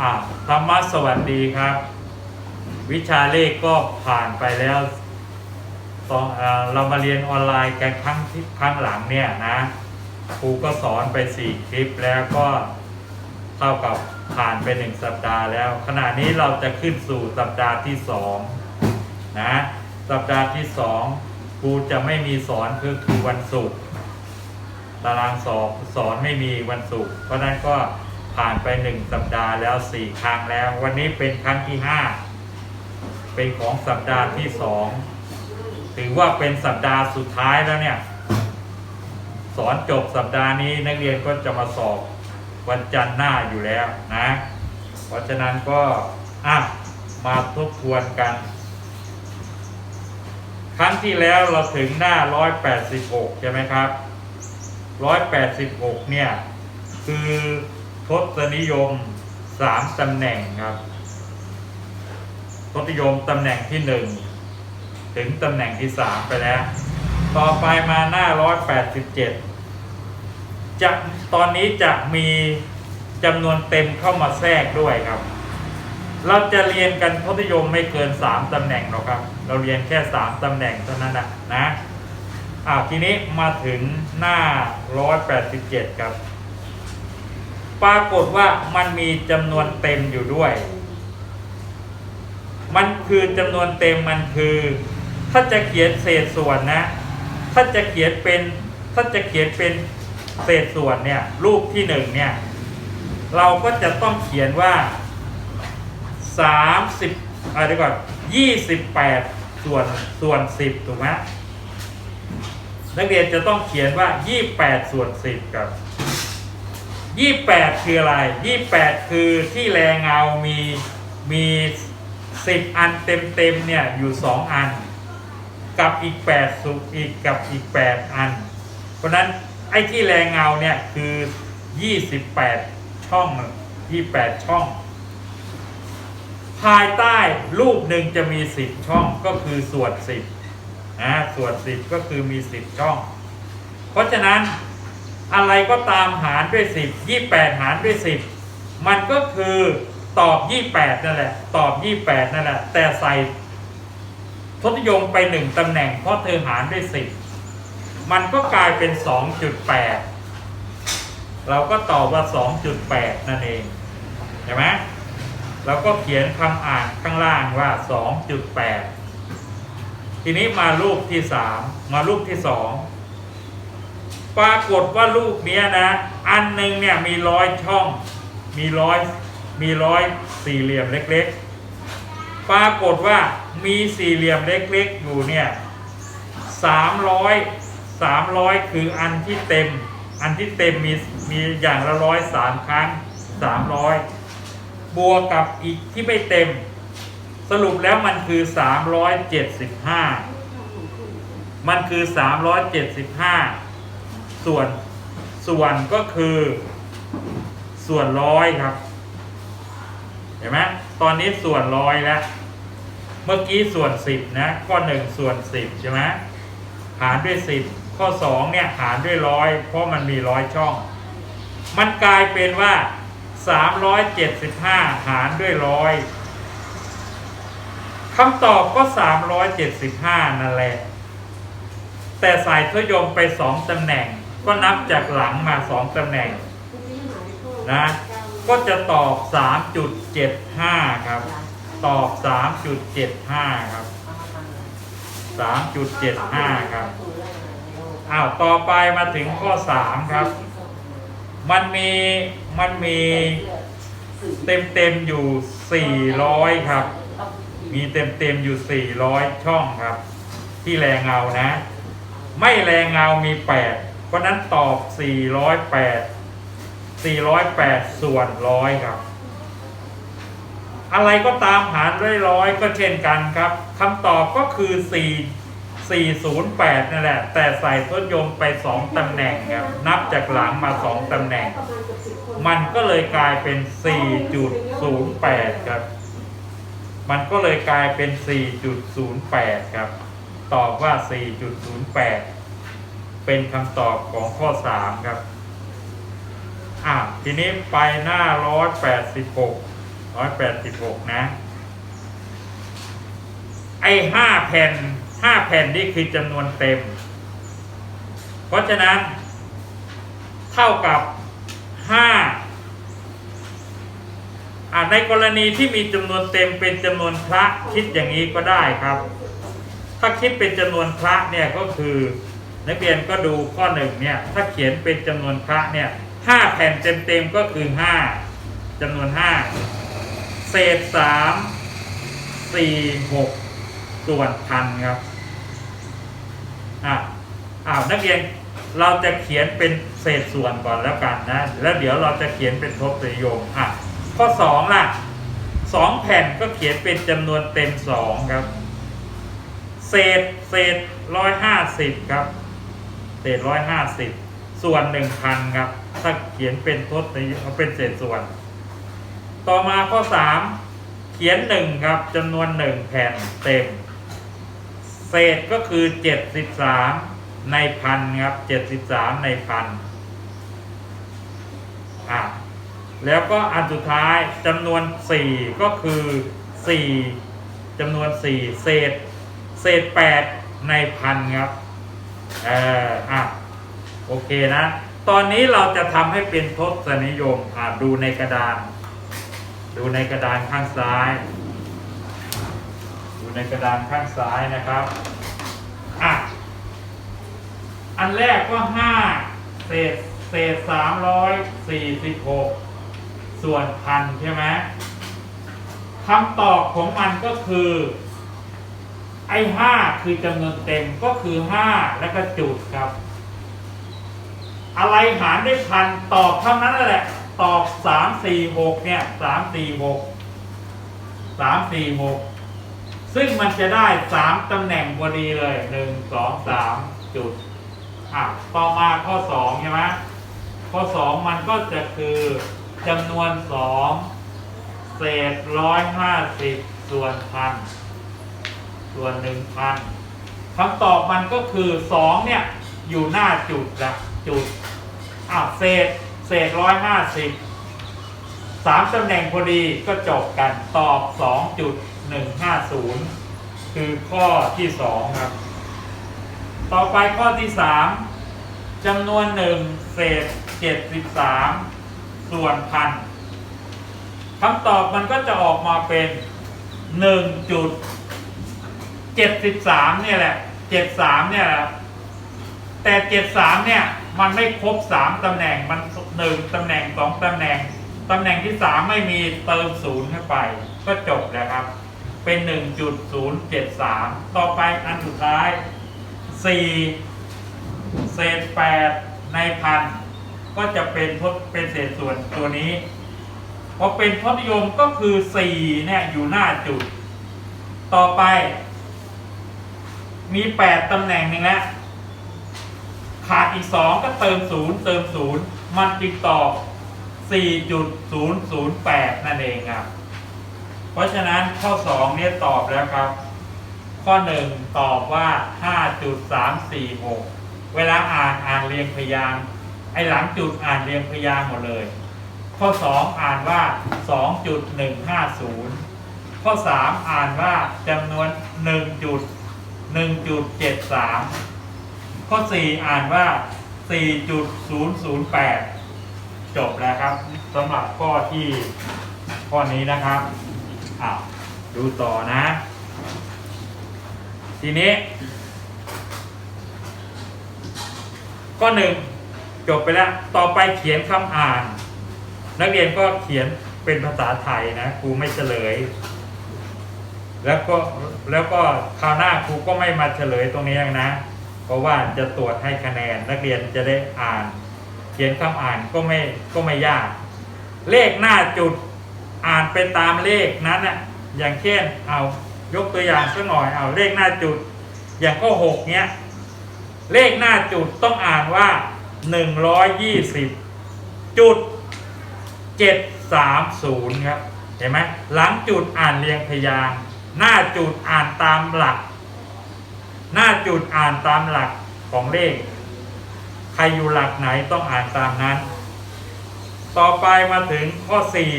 อ่าธรรมะสวัสดีครับ วิชาเลขก็ผ่านไปแล้วตอนเออเรามาเรียนออนไลน์กันครั้งที่ครั้งหลังเนี่ยนะครูก็สอนไปสี่คลิปแล้วก็เท่ากับผ่านไปหนึ่งสัปดาห์แล้ว ขณะนี้เราจะขึ้นสู่สัปดาห์ที่สองนะสัปดาห์ที่สองครูจะไม่มีสอนคือคือวันศุกร์ตารางสอบสอนไม่มีวันศุกร์เพราะฉะนั้นก็ ผ่านไปหนึ่งสัปดาห์แล้วสี่ครั้งแล้ว วันนี้เป็นครั้งที่ห้าเป็นของสัปดาห์ที่สองถือว่าเป็นสัปดาห์สุดท้ายแล้วเนี่ย สอนจบสัปดาห์นี้นักเรียนก็จะมาสอบวันจันทร์หน้าอยู่แล้วนะ เพราะฉะนั้นก็อะมาทบทวนกัน ครั้งที่แล้วเราถึงหน้า 186 ใช่ไหมครับ 186 เนี่ย คือ ทศนิยม3ตำแหน่งครับทศนิยมตำแหน่งที่1ถึงตำแหน่งที่3ไปแล้ว ต่อไปมาหน้า187จะตอนนี้จะมีจำนวนเต็มเข้ามาแทรกด้วยครับ เราจะเรียนกันทศนิยมไม่เกิน3ตำแหน่งหรอกครับ เราเรียนแค่3ตำแหน่งเท่านั้นนะนะอ่าทีนี้มาถึงหน้า187ครับ ปรากฏว่ามันมีจำนวนเต็มอยู่ด้วย มันคือจำนวนเต็มมันคือ ถ้าจะเขียนเศษส่วนนะ ถ้าจะเขียนเป็น ถ้าจะเขียนเป็นเศษส่วนเนี่ย รูปที่หนึ่งเนี่ย เราก็จะต้องเขียนว่า30อะไรก่อน28ส่วนส่วน10ถูกไหมนักเรียนจะต้องเขียนว่า28ส่วน10ครับ 28คืออะไร28คือที่แรงเงามีมี10อันเต็มๆเนี่ยอยู่2อัน กับอีก8สุอีกกับอีก8อัน เพราะนั้นไอ้ที่แรงเงาเนี่ยคือ28ช่อง28ช่อง ภายใต้รูปหนึ่งจะมี10ช่องก็คือส่วน10นะส่วน10ก็คือมี10ช่อง เพราะฉะนั้น อะไรก็ตามหารด้วย10 28หารด้วย10มันก็คือตอบ28นั่นแหละ ตอบ28นั่นแหละ แต่ใส่ทศนิยมไป1ตำแหน่งเพราะเธอหารด้วย10มันก็กลายเป็น2.8เราก็ตอบว่า 2.8 นั่นเองเห็นไหมเราก็เขียนคำอ่านข้างล่างว่า 2.8 ทีนี้มารูปที่สามมารูปที่สอง ปรากฏว่ารูปเนี้ยนะ อันหนึ่งเนี่ยมีร้อยช่อง มีร้อยมีร้อยสี่เหลี่ยมเล็กๆ ปรากฏว่ามีสี่เหลี่ยมเล็กๆอยู่เนี่ยสามร้อยสามร้อยคืออันที่เต็ม อันที่เต็มมีมีอย่างละร้อยสามครั้งสามร้อยบวกกับอีกที่ไม่เต็ม สรุปแล้วมันคือ375มันคือ375ส่ ส่วนส่วนก็คือส่วนร้อยครับ เห็นไหมตอนนี้ส่วนร้อยแล้ว เมื่อกี้ส่วน10นะข้อ1ส่วน10ใช่ไหมหารด้วย10ข้อ2เนี่ยหารด้วยร้อยเพราะมันมีร้อยช่อง มันกลายเป็นว่า375หารด้วยร้อยคำตอบก็375นั่นแหละ แต่ใส่ทยมไป2ตำแหน่ง ก็นับจากหลังมา2ตำแหน่งนะ ก็จะตอบ 3.75 ครับ ตอบ 3.75 ครับ 3.75 ครับ อ้าว ต่อไปมาถึงข้อ 3 ครับ มันมี มันมีเต็มเต็มอยู่ 400 ครับ มีเต็มเต็มอยู่ 400 ช่องครับ ที่แรงเงานะ ไม่แรงเงามี 8 ราะนั้นตอบ 408 408 ส่วนร้อยครับ อะไรก็ตามหารด้วยร้อยก็เช่นกันครับคำตอบก็คือ 4 408 นั่นแหละ แต่ใส่ทศนิยมไป 2ตำแหน่งครับนับจากหลังมา 2ตำแหน่ง มันก็เลยกลายเป็น 4.08 ครับ มันก็เลยกลายเป็น 4.08 ครับ ตอบว่า 4.08 เป็นคำตอบของข้อ 3 ครับ อะ ทีนี้ไปหน้า 186ร้อยแปดสิบหกนะ ไอ้ห้าแผ่นห้าแผ่นนี่คือจำนวนเต็ม เพราะฉะนั้น เท่ากับห้าอ่าในกรณีที่มีจำนวนเต็มเป็นจำนวนพระคิดอย่างนี้ก็ได้ครับ ถ้าคิดเป็นจำนวนพระเนี่ยก็คือ นักเรียนก็ดูข้อหนึ่งเนี่ยถ้าเขียนเป็นจำนวนพระเนี่ยห้าแผ่นเต็มๆก็คือห้าจำนวนห้าเศษสามสี่หกส่วนพันครับอะอ้าวนักเรียนเราจะเขียนเป็นเศษส่วนก่อนแล้วกันนะแล้วเดี๋ยวเราจะเขียนเป็นทบนิยมอะข้อสองล่ะสองแผ่นก็เขียนเป็นจำนวนเต็มสองครับ เศษเศษร้อยห้าสิบครับ เศษร้อยห้าสิบส่วนหนึ่งพันครับ ถ้าเขียนเป็นทศนิยมเป็นเศษส่วน ต่อมาข้อสามเขียนหนึ่งครับจำนวนหนึ่งแผ่นเต็ม เศษก็คือเจ็ดสิบสามในพันครับเจ็ดสิบสามในพันอะแล้วก็อันสุดท้ายจำนวนสี่ก็คือสี่จำนวนสี่เศษ เศษแปดในพันครับ เอออะโอเคนะ ตอนนี้เราจะทำให้เป็นทศนิยมอะดูในกระดาน ดูในกระดานข้างซ้าย ดูในกระดานข้างซ้ายนะครับอะอันแรกก็ห้าเศษเศษสามร้อยสี่สิบหกส่วนพันใช่ไหมคำตอบของมันก็คือ อ้ห้าคือจำนวนเต็มก็คือห้าแล้วก็จุดครับ อะไรหารด้วยพันตอบเท่านั้นแหละ ตอบสามสี่หกเนี่ยสามสี่หกสามสี่หกซึ่งมันจะได้สามตำแหน่งพอดีเลยหนึ่งสองสามจุดอะต่อมาข้อสองใช่ไหมข้อสองมันก็จะคือจำนวนสองเศษร้อยห้าสิบส่วนพัน ส่วนหนึ่งพันคำตอบมันก็คือสองเนี่ยอยู่หน้าจุดละจุดอะเศษเศษร้อยห้าสิบสามตำแหน่งพอดีก็จบกันตอบสองจุดหนึ่งห้าศูนย์คือข้อที่สองครับ ต่อไปข้อที่สามจำนวนหนึ่งเศษเจ็ดสิบสามส่วนพันคำตอบมันก็จะออกมาเป็นหนึ่งจุด เจ็ดสิบสามเนี่ยแหละเจ็ดสามเนี่ยแหละแต่เจ็ดสามเนี่ย มันไม่ครบสามตำแหน่งมันหนึ่งตำแหน่งสองตำแหน่งตำแหน่งที่สามไม่มีเติมศูนย์เข้าไป ก็จบแล้วครับ เป็นหนึ่งจุดศูนย์เจ็ดสามต่อไปอันสุดท้ายสี่เศษแปดในพันก็จะเป็นทดเป็นเศษส่วนตัวนี้พอเป็นทศนิยมก็คือสี่เนี่ยอยู่หน้าจุด ต่อไป มีแปดตำแหน่งหนึ่งแล้วขาดอีกสองก็เติมศูนย์เติมศูนย์มันจึงตอบสี่จุดศูนย์ศูนย์แปดนั่นเองครับ เพราะฉะนั้นข้อสองเนี่ยตอบแล้วครับ ข้อหนึ่งตอบว่าห้าจุดสามสี่หกเวลาอ่านอ่านเรียงพยางไอ้หลังจุดอ่านเรียงพยางหมดเลย ข้อสองอ่านว่าสองจุดหนึ่งห้าศูนย์ข้อสามอ่านว่าจำนวนหนึ่งจุด หนึ่งจุดเจ็ดสามข้อสี่อ่านว่าสี่จุดศูนย์ศูนย์แปดจบแล้วครับสำหรับข้อที่ข้อนี้นะครับอ้าวดูต่อนะ ทีนี้ ข้อหนึ่งจบไปแล้ว ต่อไปเขียนคำอ่าน นักเรียนก็เขียนเป็นภาษาไทยนะครูไม่เฉลย แล้วก็แล้วก็คราวหน้าครูก็ไม่มาเฉลยตรงนี้นะ เพราะว่าจะตรวจให้คะแนนนักเรียนจะได้อ่าน เขียนคำอ่านก็ไม่ก็ไม่ยาก เลขหน้าจุดอ่านไปตามเลขนั้นน่ะอย่างเช่นเอายกตัวอย่างสักหน่อยเอาเลขหน้าจุด อย่างข้อหกเนี้ยเลขหน้าจุดต้องอ่านว่าหนึ่งร้อยยี่สิบจุดเจ็ดสามศูนย์ครับ เห็นไหมหลังจุดอ่านเรียงพยางค์ หน้าจุดอ่านตามหลัก หน้าจุดอ่านตามหลักของเลข ใครอยู่หลักไหนต้องอ่านตามนั้น ต่อไปมาถึงข้อสี่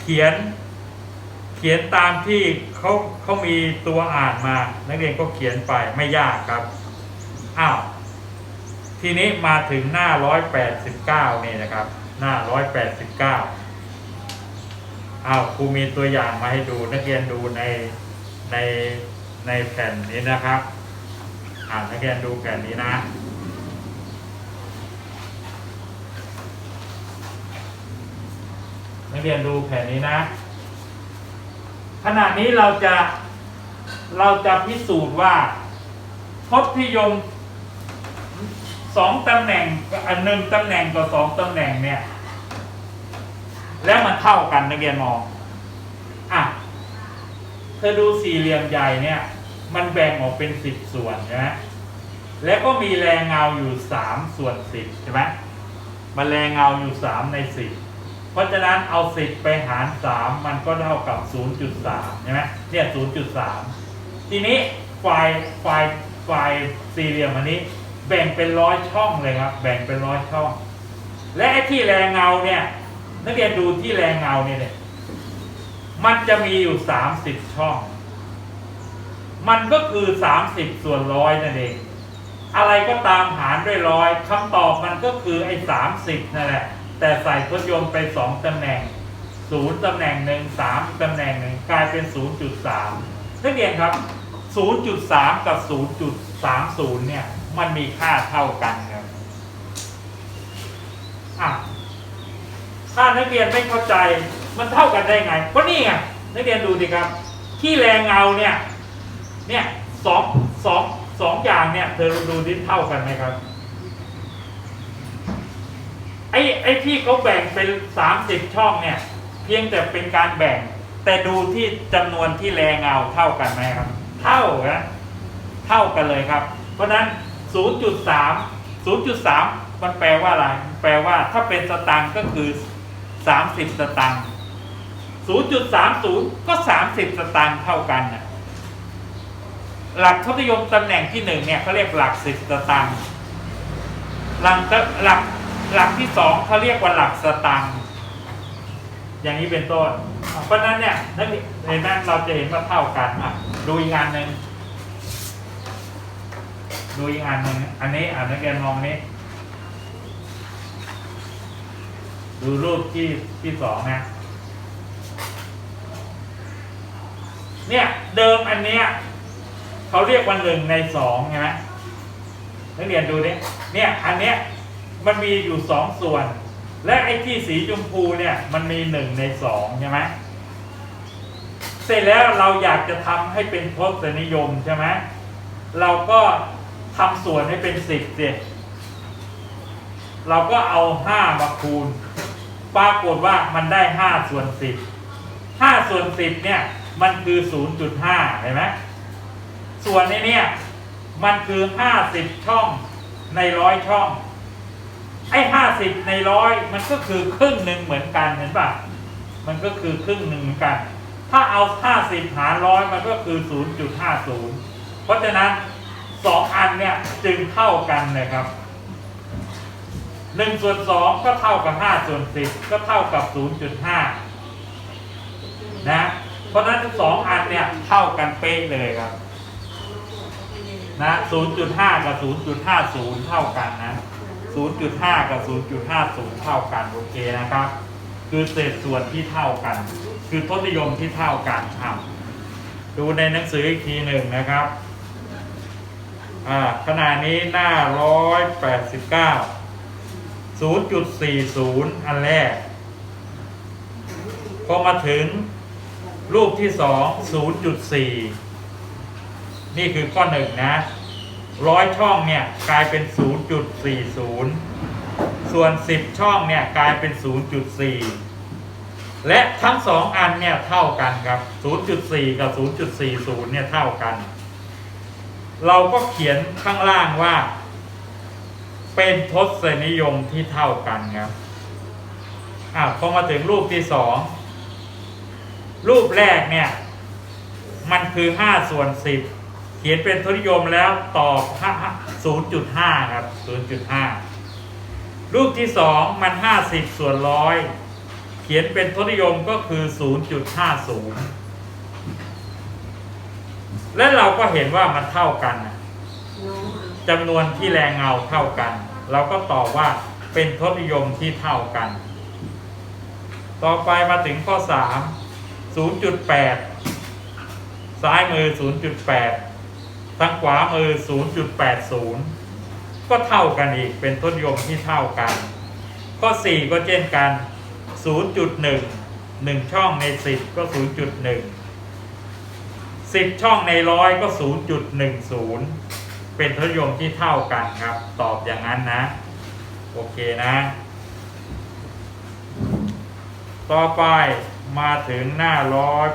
เขียน เขียนตามที่เขาเขามีตัวอ่านมา นักเรียนก็เขียนไปไม่ยากครับ อ้าวทีนี้มาถึงหน้า 189 นี่นะครับ หน้า 189 อ้าวครูมีตัวอย่างมาให้ดูนักเรียนดูในในในแผ่นนี้นะครับอ่านักเรียนดูแผ่นนี้นะ นักเรียนดูแผ่นนี้นะ ขณะนี้เราจะเราจะพิสูจน์ว่าทศนิยมสองตำแหน่งอันหนึ่งตำแหน่งกับสองตำแหน่งเนี่ย แล้วมันเท่ากันนักเรียนมองอะเธอดูสี่เหลี่ยมใหญ่เนี่ย มันแบ่งออกเป็นสิบส่วนใช่ไหมแล้วก็มีแรงเงาอยู่สามส่วนสิบใช่ไหมมันแรงเงาอยู่สามในสิบเพราะฉะนั้นเอาสิบไปหารสามมันก็เท่ากับ0.3ใช่ไหมเนี่ย0.3ทีนี้ไฟไฟไฟสี่เหลี่ยมอันนี้ แบ่งเป็นร้อยช่องเลยครับ แบ่งเป็นร้อยช่อง และที่แรงเงาเนี่ย นักเรียนดูที่แรงเงาเนี่ยเนี่ยมันจะมีอยู่30ช่อง มันก็คือ30ส่วนร้อยนั่นเอง อะไรก็ตามหารด้วยร้อยคำตอบมันก็คือไอ้สามสิบนั่นแหละ แต่ใส่ทศนิยมไปสองตำแหน่งศูนย์ตำแหน่งหนึ่งสามตำแหน่งหนึ่งกลายเป็นศูนย์จุดสามนักเรียนครับศูนย์จุดสามกับศูนย์จุดสามศูนย์เนี่ย มันมีค่าเท่ากันครับอะ ถ้านักเรียนไม่เข้าใจมันเท่ากันได้ไงก็นี่ไงนักเรียนดูดิครับ ที่แรงเงาเนี่ยเนี่ยสองสองสองอย่างเนี่ยเธอดูดิเท่ากันไหมครับไอ้ไอ้ที่เขาแบ่งเป็นสามสิบช่องเนี่ย เพียงแต่เป็นการแบ่ง แต่ดูที่จำนวนที่แรงเงาเท่ากันไหมครับ เท่านะเท่ากันเลยครับ เพราะฉะนั้น 0.3 0.3 มันแปลว่าอะไร แปลว่าถ้าเป็นสตางค์ก็คือ 30สตางค์0.30ก็30สตางค์เท่ากันนะหลักทศนิยมตำแหน่งที่หนึ่งเนี่ยเขาเรียกหลักสิบสตางค์หลักหลักหลักที่สองเขาเรียกว่าหลักสตางค์อย่างนี้เป็นต้น เพราะนั้นเนี่ยนักเรียนเห็นเราจะเห็นว่าเท่ากันอะดูอีกอันหนึ่งดูอีกอันหนึ่งอันนี้อ่านนักเรียนมองนี้ ดูรูปที่ที่สองนะ เนี่ยเดิมอันเนี้ยเขาเรียกว่าหนึ่งในสองใช่ไหมนักเรียนดูดิเนี่ยอันเนี้ยมันมีอยู่สองส่วน และไอ้ที่สีชมพูเนี่ย มันมีหนึ่งในสองใช่ไหมเสร็จแล้วเราอยากจะทำให้เป็นทศนิยมใช่ไหมเราก็ทำส่วนให้เป็นสิบสิเราก็เอาห้ามาคูณ ปรากฏว่ามันได้ห้าส่วนสิบห้าส่วนสิบเนี่ยมันคือศูนย์จุดห้าเห็นไหมส่วนนี้เนี่ยมันคือห้าสิบช่องในร้อยช่อง ไอ้ห้าสิบในร้อยมันก็คือครึ่งหนึ่งเหมือนกันเห็นปะมันก็คือครึ่งหนึ่งเหมือนกัน ถ้าเอาห้าสิบหารร้อยมันก็คือศูนย์จุดห้าศูนย์เพราะฉะนั้นสองอันเนี่ยจึงเท่ากันเลยครับ หนึ่งส่วนสองก็เท่ากับห้าส่วนสิบก็เท่ากับศูนย์จุดห้านะ เพราะฉะนั้นสองอันเนี่ยเท่ากันเป๊ะเลยครับนะ0.5กับ0.50เท่ากันนะ0.5กับ0.50เท่ากันโอเคนะครับ คือเศษส่วนที่เท่ากัน คือทศนิยมที่เท่ากันครับดูในหนังสืออีกทีหนึ่งนะครับ อ่าขณะนี้หน้า189 0.40 อันแรก พอมาถึงรูปที่สอง 0.4 นี่คือข้อหนึ่งนะ ร้อยช่องเนี่ยกลายเป็น 0.40 ส่วน 10 ช่องเนี่ยกลายเป็น 0.4 และทั้งสองอันเนี่ยเท่ากันครับ 0.4 กับ 0.40 เนี่ยเท่ากัน เราก็เขียนข้างล่างว่า เป็นทศนิยมที่เท่ากันครับอ่าพอมาถึงรูปที่สองรูปแรกเนี่ย มันคือ5ส่วน10เขียนเป็นทศนิยมแล้วตอบ0.5ครับ0.5รูปที่2มัน50ส่วนร้อยเขียนเป็นทศนิยมก็คือ0.50และเราก็เห็นว่ามันเท่ากันนะ จำนวนที่แรงเงาเท่ากัน เราก็ตอบว่าเป็นทศนิยมที่เท่ากัน ต่อไปมาถึงข้อ 3 0.8 ซ้ายมือ 0.8 ทางขวามือ 0.80 ก็เท่ากันอีกเป็นทศนิยมที่เท่ากัน ข้อ 4 ก็เช่นกัน 0.1 1 ช่องใน 10 ก็ 0.1 10 ช่องในร้อยก็ 0.10 เป็นทศนิยมที่เท่ากันครับ ตอบอย่างนั้นนะ โอเคนะ ต่อไปมาถึงหน้า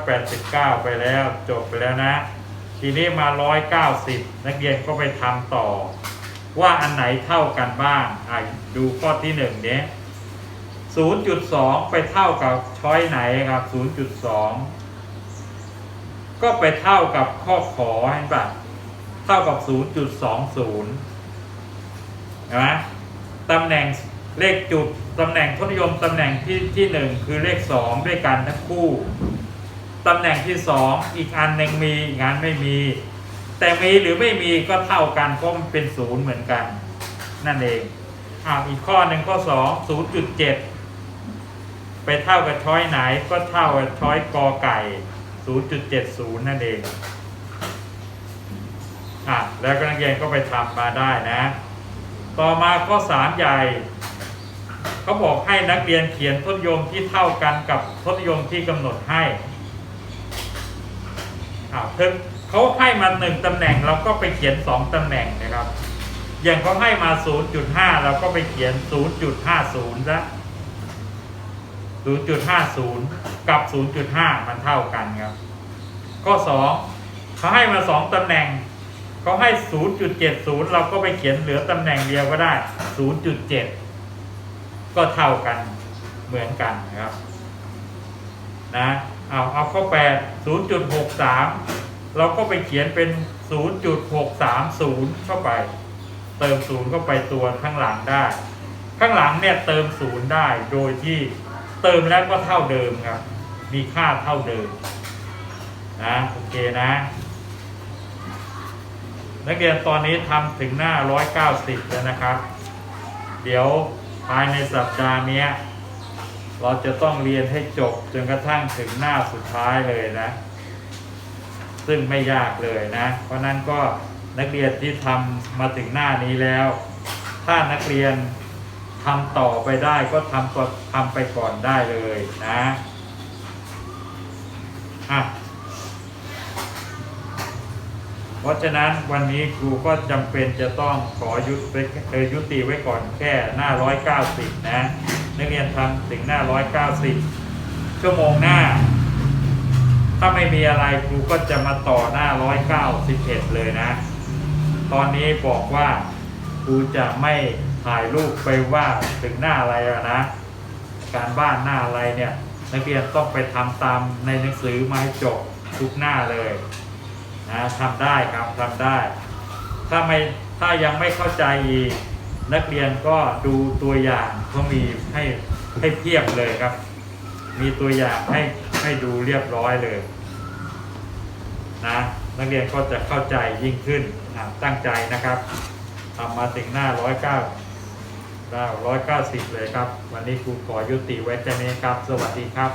189ไปแล้วจบไปแล้วนะ ทีนี้มา190นักเรียนก็ไปทำต่อ ว่าอันไหนเท่ากันบ้างอะดูข้อที่หนึ่งเนี้ย0.2ไปเท่ากับช้อยไหนครับ0.2ก็ไปเท่ากับข้อขอเห็นปะ เท่ากับ 0.20นไหมตำแหน่งเลขจุดตำแหน่งทศนิยมตำแหน่งที่ที่หนึ่งคือเลขสองด้วยกันทั้งคู่ตำแหน่งที่สองอีกอันหนึ่งมีอีกอันไม่มี แต่มีหรือไม่มีก็เท่ากันเพราะมันเป็นศูนย์เหมือนกัน นั่นเองอ้าวอีกข้อหนึ่งข้อสองศูนย์จุดเจ็ดไปเท่ากับช้อยไหนก็เท่ากับช้อยกอไก่ศูนย์จุดเจ็ดศูนย์นั่นเอง อะแล้วก็นักเรียนก็ไปทำมาได้นะ ต่อมาข้อสามใหญ่เขาบอกให้นักเรียนเขียนทศนิยมที่เท่ากันกับทศนิยมที่กำหนดให้อ่าเพิ่มเขาให้มาหนึ่งตำแหน่งเราก็ไปเขียนสองตำแหน่งนะครับ อย่างเขาให้มา 0.5 เราก็ไปเขียน 0.50ซะ0.50 กับ 0.5 มันเท่ากันครับ ข้อ 2 เขาให้มา 2ตำแหน่ง เขาให้ 0.70 เราก็ไปเขียนเหลือตำแหน่งเดียวก็ได้ 0.7 ก็เท่ากันเหมือนกันนะครับ นะ เอาเอาข้อ8 0.63 เราก็ไปเขียนเป็น 0.630 เข้าไป เติมศูนย์เข้าไปตัวข้างหลังได้ ข้างหลังเนี่ยเติมศูนย์ได้โดยที่เติมแล้วก็เท่าเดิมครับ มีค่าเท่าเดิม นะ โอเคนะ นักเรียนตอนนี้ทำถึงหน้า 190 แล้วนะครับ เดี๋ยวภายในสัปดาห์นี้เราจะต้องเรียนให้จบจนกระทั่งถึงหน้าสุดท้ายเลยนะ ซึ่งไม่ยากเลยนะ เพราะนั้นก็นักเรียนที่ทำมาถึงหน้านี้แล้ว ถ้านักเรียนทำต่อไปได้ก็ทำก็ทำไปก่อนได้เลยนะอะ เพราะฉะนั้นวันนี้ครูก็จำเป็นจะต้องขอยุติยุติไว้ก่อนแค่หน้า190นะ นักเรียนทำถึงหน้า190ชั่วโมงหน้า ถ้าไม่มีอะไรครูก็จะมาต่อหน้า191เก้าสิบเศษเลยนะ ตอนนี้บอกว่าครูจะไม่ถ่ายรูปไปว่าถึงหน้าอะไรนะ การบ้านหน้าอะไรเนี่ย นักเรียนต้องไปทำตามในหนังสือมาให้จบทุกหน้าเลย นะทำได้ครับทำได้ ถ้าไม่ถ้ายังไม่เข้าใจอีกนักเรียนก็ดูตัวอย่างเขามีให้ให้เทียบเลยครับ มีตัวอย่างให้ให้ดูเรียบร้อยเลยนะนักเรียนก็จะเข้าใจยิ่งขึ้นนะตั้งใจนะครับทำมาถึงหน้าร้อยเก้าร้อยเก้าสิบเลยครับ วันนี้ครูขอยุติไว้แค่นี้ครับ สวัสดีครับ